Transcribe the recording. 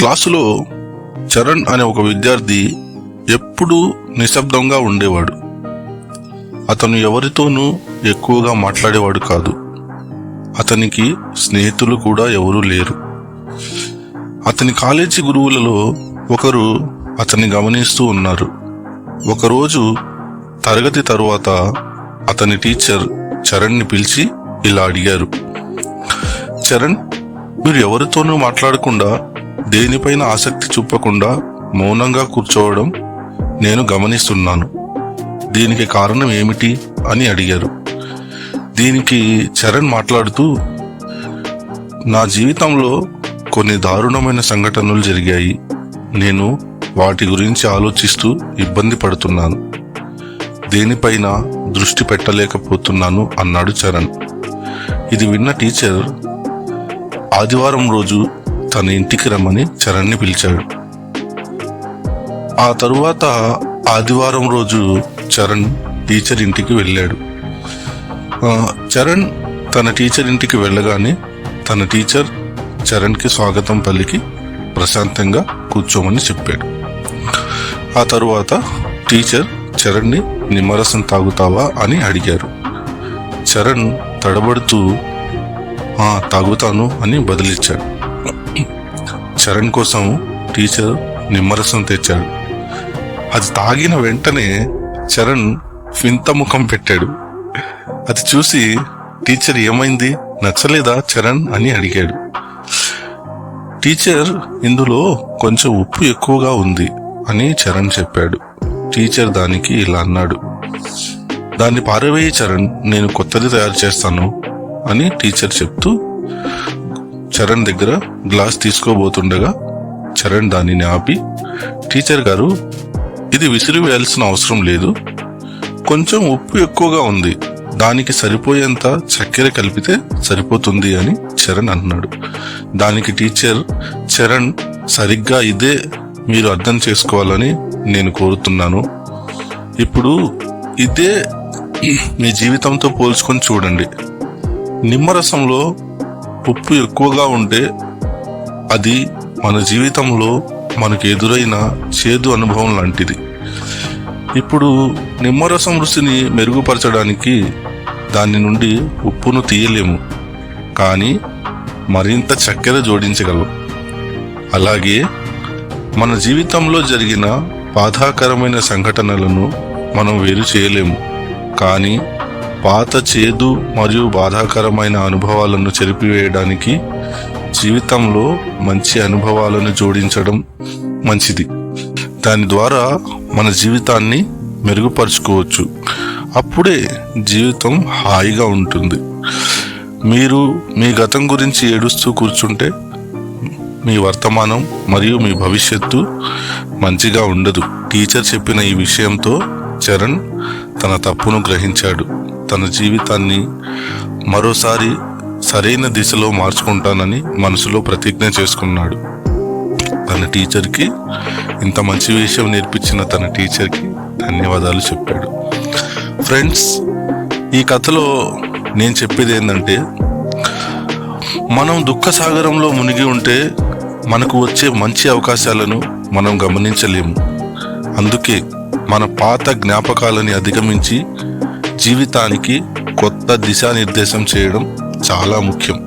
క్లాసులో చరణ్ అనే ఒక విద్యార్థి ఎప్పుడూ నిశ్శబ్దంగా ఉండేవాడు. అతను ఎవరితోనూ ఎక్కువగా మాట్లాడేవాడు కాదు. అతనికి స్నేహితులు కూడా ఎవరూ లేరు. అతని కాలేజీ గురువులలో ఒకరు అతన్ని గమనిస్తూ ఉన్నారు. ఒకరోజు తరగతి తరువాత అతని టీచర్ చరణ్ని పిలిచి ఇలా అడిగారు. చరణ్ మీరు ఎవరితోనూ మాట్లాడకుండా దేనిపైన ఆసక్తి చూపకుండా మౌనంగా కూర్చోవడం నేను గమనిస్తున్నాను. దీనికి కారణం ఏమిటి అని అడిగారు. దీనికి చరణ్ మాట్లాడుతూ నా జీవితంలో కొన్ని దారుణమైన సంఘటనలు జరిగాయి. నేను వాటి గురించి ఆలోచిస్తూ ఇబ్బంది పడుతున్నాను. దేనిపైన దృష్టి పెట్టలేకపోతున్నాను అన్నాడు చరణ్. ఇది విన్న టీచర్ ఆదివారం రోజు తన ఇంటికి రమ్మని చరణ్ని పిలిచాడు. ఆ తరువాత ఆదివారం రోజు చరణ్ టీచర్ ఇంటికి వెళ్ళాడు. చరణ్ తన టీచర్ ఇంటికి వెళ్ళగానే తన టీచర్ చరణ్కి స్వాగతం పలికి ప్రశాంతంగా కూర్చోమని చెప్పాడు. ఆ తరువాత టీచర్ చరణ్ని నిమ్మరసం తాగుతావా అని అడిగారు. చరణ్ తడబడుతూ తాగుతాను అని బదిలిచ్చాడు. చరణ్ కోసం టీచర్ నిమ్మరసం తెచ్చాడు. అది తాగిన వెంటనే చరణ్ వింత ముఖం పెట్టాడు. అది చూసి టీచర్ ఏమైంది? నచ్చలేదా చరణ్ అని అడిగాడు. టీచర్ ఇందులో కొంచెం ఉప్పు ఎక్కువగా ఉంది అని చరణ్ చెప్పాడు. టీచర్ దానికి ఇలా అన్నాడు. దాన్ని పారవేయి చరణ్ నేను కొత్తది తయారు చేస్తాను అని టీచర్ చెప్తూ చరణ్ దగ్గర గ్లాస్ తీసుకోబోతుండగా చరణ్ దానిని ఆపి టీచర్ గారు ఇది విసిరివేయాల్సిన అవసరం లేదు. కొంచెం ఉప్పు ఎక్కువగా ఉంది. దానికి సరిపోయేంత చక్కెర కలిపితే సరిపోతుంది అని చరణ్ అన్నాడు. దానికి టీచర్ చరణ్ సరిగ్గా ఇదే మీరు అర్థం చేసుకోవాలని నేను కోరుతున్నాను. ఇప్పుడు ఇదే మీ జీవితంతో పోల్చుకొని చూడండి. నిమ్మరసంలో ఉప్పు ఎక్కువగా ఉంటే అది మన జీవితంలో మనకు ఎదురైన చేదు అనుభవం లాంటిది. ఇప్పుడు నిమ్మరసం రుచిని మెరుగుపరచడానికి దాని నుండి ఉప్పును తీయలేము. కానీ మరింత చక్కెర జోడించగలం. అలాగే మన జీవితంలో జరిగిన బాధాకరమైన సంఘటనలను మనం వేరు చేయలేము. కానీ పాత చేదు మరియు బాధాకరమైన అనుభవాలను చెరిపివేయడానికి జీవితంలో మంచి అనుభవాలను జోడించడం మంచిది. దాని ద్వారా మన జీవితాన్ని మెరుగుపరుచుకోవచ్చు. అప్పుడే జీవితం హాయిగా ఉంటుంది. మీరు మీ గతం గురించి ఏడుస్తూ కూర్చుంటే మీ వర్తమానం మరియు మీ భవిష్యత్తు మంచిగా ఉండదు. టీచర్ చెప్పిన ఈ విషయంతో చరణ్ తన తప్పును గ్రహించాడు. తన జీవితాన్ని మరోసారి సరైన దిశలో మార్చుకుంటానని మనసులో ప్రతిజ్ఞ చేసుకున్నాడు. తన టీచర్కి ఇంత మంచి విషయం నేర్పించిన తన టీచర్కి ధన్యవాదాలు చెప్పాడు. ఫ్రెండ్స్ ఈ కథలో నేను చెప్పేది ఏంటంటే మనం దుఃఖ సాగరంలో మునిగి ఉంటే మనకు వచ్చే మంచి అవకాశాలను మనం గమనించలేము. అందుకే మన పాత జ్ఞాపకాలని అధిగమించి జీవితానికి కొత్త దిశానిర్దేశం చేయడం చాలా ముఖ్యం.